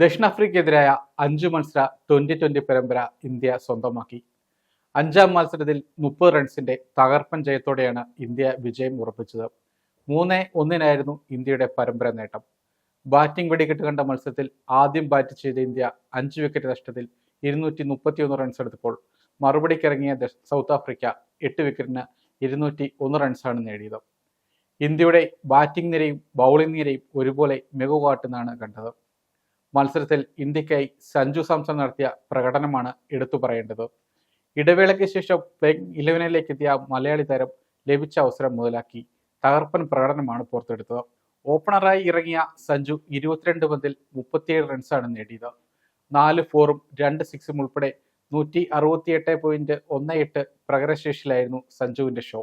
ദക്ഷിണാഫ്രിക്കയ്ക്കെതിരായ അഞ്ച് മത്സര twenty twenty പരമ്പര ഇന്ത്യ സ്വന്തമാക്കി. അഞ്ചാം മത്സരത്തിൽ മുപ്പത് റൺസിന്റെ തകർപ്പൻ ജയത്തോടെയാണ് ഇന്ത്യ വിജയം ഉറപ്പിച്ചത്. മൂന്ന് ഒന്നിനായിരുന്നു ഇന്ത്യയുടെ പരമ്പര നേട്ടം. ബാറ്റിംഗ് വെടിക്കെട്ട് കണ്ട മത്സരത്തിൽ ആദ്യം ബാറ്റ് ചെയ്ത ഇന്ത്യ അഞ്ച് വിക്കറ്റ് നഷ്ടത്തിൽ ഇരുന്നൂറ്റി മുപ്പത്തിയൊന്ന് റൺസ് എടുത്തപ്പോൾ മറുപടിക്കിറങ്ങിയ സൗത്ത് ആഫ്രിക്ക എട്ട് വിക്കറ്റിന് ഇരുന്നൂറ്റി ഒന്ന് റൺസാണ് നേടിയത്. ഇന്ത്യയുടെ ബാറ്റിംഗ് നിരയും ബൗളിംഗ് നിരയും ഒരുപോലെ മികവ് കാട്ടുന്നതാണ് കണ്ടത്. മത്സരത്തിൽ ഇന്ത്യക്കായി സഞ്ജു സാംസൺ നടത്തിയ പ്രകടനമാണ് എടുത്തു പറയേണ്ടത്. ഇടവേളയ്ക്ക് ശേഷം പ്ലേയിങ് ഇലവനിലേക്ക് എത്തിയ മലയാളി താരം ലഭിച്ച അവസരം മുതലാക്കി തകർപ്പൻ പ്രകടനമാണ് പുറത്തെടുത്തത്. ഓപ്പണറായി ഇറങ്ങിയ സഞ്ജു ഇരുപത്തിരണ്ട് പന്തിൽ മുപ്പത്തിയേഴ് റൺസാണ് നേടിയത്. നാല് ഫോറും രണ്ട് സിക്സും ഉൾപ്പെടെ നൂറ്റി അറുപത്തിയെട്ട് പോയിന്റ് ഒന്ന് എട്ട് പ്രകടശേഷിയിലായിരുന്നു സഞ്ജുവിന്റെ ഷോ.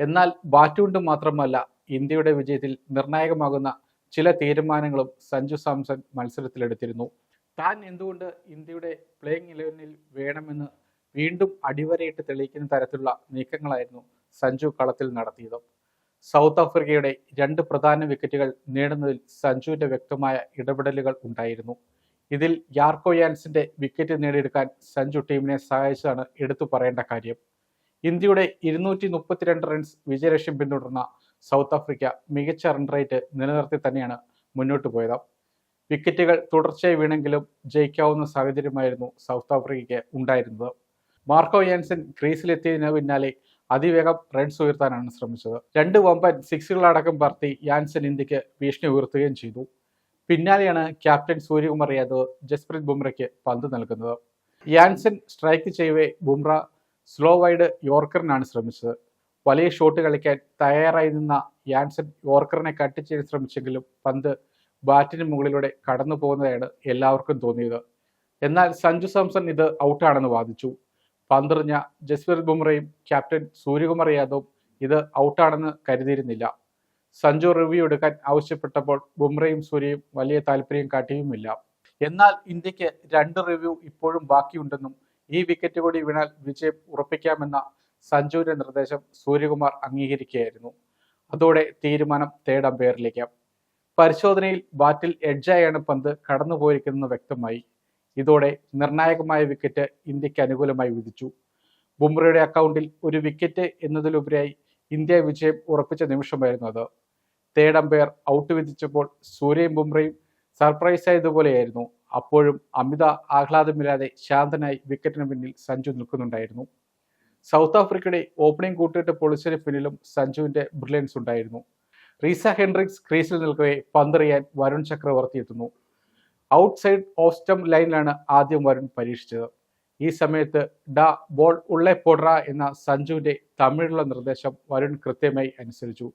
എന്നാൽ ബാറ്റ് കൊണ്ട് മാത്രമല്ല ഇന്ത്യയുടെ വിജയത്തിൽ നിർണായകമാകുന്ന ചില തീരുമാനങ്ങളും സഞ്ജു സാംസൺ മത്സരത്തിലെടുത്തിരുന്നു. താൻ എന്തുകൊണ്ട് ഇന്ത്യയുടെ പ്ലേയിങ് ഇലവനിൽ വേണമെന്ന് വീണ്ടും അടിവരയിട്ട് തെളിയിക്കുന്ന തരത്തിലുള്ള നീക്കങ്ങളായിരുന്നു സഞ്ജു കളത്തിൽ നടത്തിയത്. സൗത്ത് ആഫ്രിക്കയുടെ രണ്ട് പ്രധാന വിക്കറ്റുകൾ നേടുന്നതിൽ സഞ്ജുവിന്റെ വ്യക്തമായ ഇടപെടലുകൾ ഉണ്ടായിരുന്നു. ഇതിൽ യാർക്കോ യാൻസിന്റെ വിക്കറ്റ് നേടിയെടുക്കാൻ സഞ്ജു ടീമിനെ സഹായിച്ചതാണ് എടുത്തു പറയേണ്ട കാര്യം. ഇന്ത്യയുടെ ഇരുന്നൂറ്റി മുപ്പത്തിരണ്ട് റൺസ് വിജയലക്ഷ്യം പിന്തുടർന്ന സൗത്ത് ആഫ്രിക്ക മികച്ച റൺ റേറ്റ് നിലനിർത്തി തന്നെയാണ് മുന്നോട്ട് പോയത്. വിക്കറ്റുകൾ തുടർച്ചയായി വീണെങ്കിലും ജയിക്കാവുന്ന സാഹചര്യമായിരുന്നു സൗത്ത് ആഫ്രിക്കയ്ക്ക് ഉണ്ടായിരുന്നത്. മാർക്കോ യാൻസൻ ക്രീസിലെത്തിയതിന് പിന്നാലെ അതിവേഗം റൺസ് ഉയർത്താനാണ് ശ്രമിച്ചത്. രണ്ട് വമ്പൻ സിക്സുകളടക്കം പറത്തി യാൻസൻ ഇന്ത്യയ്ക്ക് ഭീഷണി ഉയർത്തുകയും ചെയ്തു. പിന്നാലെയാണ് ക്യാപ്റ്റൻ സൂര്യകുമാർ യാദവ് ജസ്പ്രീത് ബുംറയ്ക്ക് പന്ത് നൽകുന്നത്. യാൻസൻ സ്ട്രൈക്ക് ചെയ്യവേ ബുംറ സ്ലോ വൈഡ് യോർക്കറിനാണ് ശ്രമിച്ചത്. വലിയ ഷോട്ട് കളിക്കാൻ തയ്യാറായി നിന്ന യാൻസൺ യോർക്കറിനെ കട്ട് ചെയ്യാൻ ശ്രമിച്ചെങ്കിലും പന്ത് ബാറ്റിന് മുകളിലൂടെ കടന്നു പോകുന്നതാണ് എല്ലാവർക്കും തോന്നിയത്. എന്നാൽ സഞ്ജു സാംസൺ ഇത് ഔട്ടാണെന്ന് വാദിച്ചു. പന്തെറിഞ്ഞ ജസ്വീർ ബുംറയും ക്യാപ്റ്റൻ സൂര്യകുമാർ യാദവും ഇത് ഔട്ടാണെന്ന് കരുതിയിരുന്നില്ല. സഞ്ജു റിവ്യൂ എടുക്കാൻ ആവശ്യപ്പെട്ടപ്പോൾ ബുംറയും സൂര്യയും വലിയ താല്പര്യം കാട്ടിയുമില്ല. എന്നാൽ ഇന്ത്യയ്ക്ക് രണ്ട് റിവ്യൂ ഇപ്പോഴും ബാക്കിയുണ്ടെന്നും ഈ വിക്കറ്റ് കൂടി വീണാൽ വിജയം ഉറപ്പിക്കാമെന്ന സഞ്ജുവിന്റെ നിർദ്ദേശം സൂര്യകുമാർ അംഗീകരിക്കുകയായിരുന്നു. അതോടെ തീരുമാനം തേർഡ് അമ്പയറിലേക്ക്. പരിശോധനയിൽ ബാറ്റിൽ എഡ്ജായാണ് പന്ത് കടന്നു പോയിരിക്കുന്നത് വ്യക്തമായി. ഇതോടെ നിർണായകമായ വിക്കറ്റ് ഇന്ത്യയ്ക്ക് അനുകൂലമായി വിധിച്ചു. ബുംറയുടെ അക്കൗണ്ടിൽ ഒരു വിക്കറ്റ് എന്നതിലുപരിയായി ഇന്ത്യ വിജയം ഉറപ്പിച്ച നിമിഷമായിരുന്നു അത്. തേർഡ് അമ്പയർ ഔട്ട് വിധിച്ചപ്പോൾ സൂര്യയും ബുംറയും സർപ്രൈസ് ആയതുപോലെയായിരുന്നു. അപ്പോഴും അമിത ആഹ്ലാദമില്ലാതെ ശാന്തനായി വിക്കറ്റിന് പിന്നിൽ സഞ്ജു നിൽക്കുന്നുണ്ടായിരുന്നു. സൗത്ത് ആഫ്രിക്കയുടെ ഓപ്പണിംഗ് കൂട്ടിയിട്ട് പൊളിച്ചതിന് പിന്നിലും സഞ്ജുവിന്റെ ബ്രില്യൻസ് ഉണ്ടായിരുന്നു. റീസ ഹെൻഡ്രിക്സ് ക്രീസിൽ നിൽക്കവേ പന്തെറിയാൻ വരുൺ ചക്രവർത്തി എത്തുന്നു. ഔട്ട് സൈഡ് ഓഫ് ലൈനിലാണ് ആദ്യം വരുൺ പരീക്ഷിച്ചത്. ഈ സമയത്ത് ഡ ബോൾ ഉള്ളേ പൊടറ എന്ന സഞ്ജുവിന്റെ തമിഴിലുള്ള നിർദ്ദേശം വരുൺ കൃത്യമായി അനുസരിച്ചു.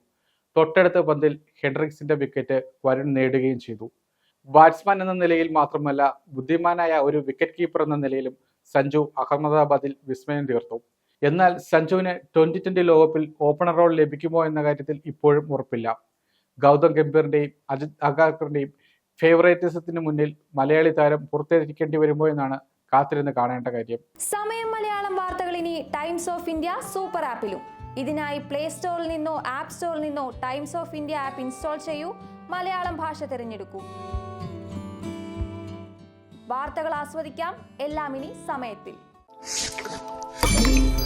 തൊട്ടടുത്ത പന്തിൽ ഹെൻഡ്രിക്സിന്റെ വിക്കറ്റ് വരുൺ നേടുകയും ചെയ്തു. ബാറ്റ്സ്മാൻ എന്ന നിലയിൽ മാത്രമല്ല ബുദ്ധിമാനായ ഒരു വിക്കറ്റ് കീപ്പർ എന്ന നിലയിലും സഞ്ജു അഹമ്മദാബാദിൽ വിസ്മയം തീർത്തു. എന്നാൽ സഞ്ജുവിന് ട്വന്റി ട്വന്റി ലോകകപ്പിൽ ഓപ്പണർ റോൾ ലഭിക്കുമോ എന്ന കാര്യത്തിൽ ഇപ്പോഴും ഉറപ്പില്ല. ഗൗതം ഗംഭീറിന്റെയും അജിത് അഗാക്കറിന്റെയും ഫേവറേറ്റിസത്തിന് മുന്നിൽ മലയാളി താരം പുറത്തേരിക്കേണ്ടി വരുമോ എന്നാണ് കാത്തിരുന്ന് കാണേണ്ട കാര്യം. സമയം മലയാളം വാർത്തകൾ ഇനി ടൈംസ് ഓഫ് ഇന്ത്യ സൂപ്പർ ആപ്പിലും ഇതിനായി പ്ലേ സ്റ്റോറിൽ നിന്നോ ആപ്പ് സ്റ്റോറിൽ നിന്നോ Times of India app install ചെയ്യൂ. മലയാളം ഭാഷ തിരഞ്ഞെടുക്കൂ. വാർത്തകൾ ആസ്വദിക്കാം. എല്ലാം ഇനി സമയത്തിൽ.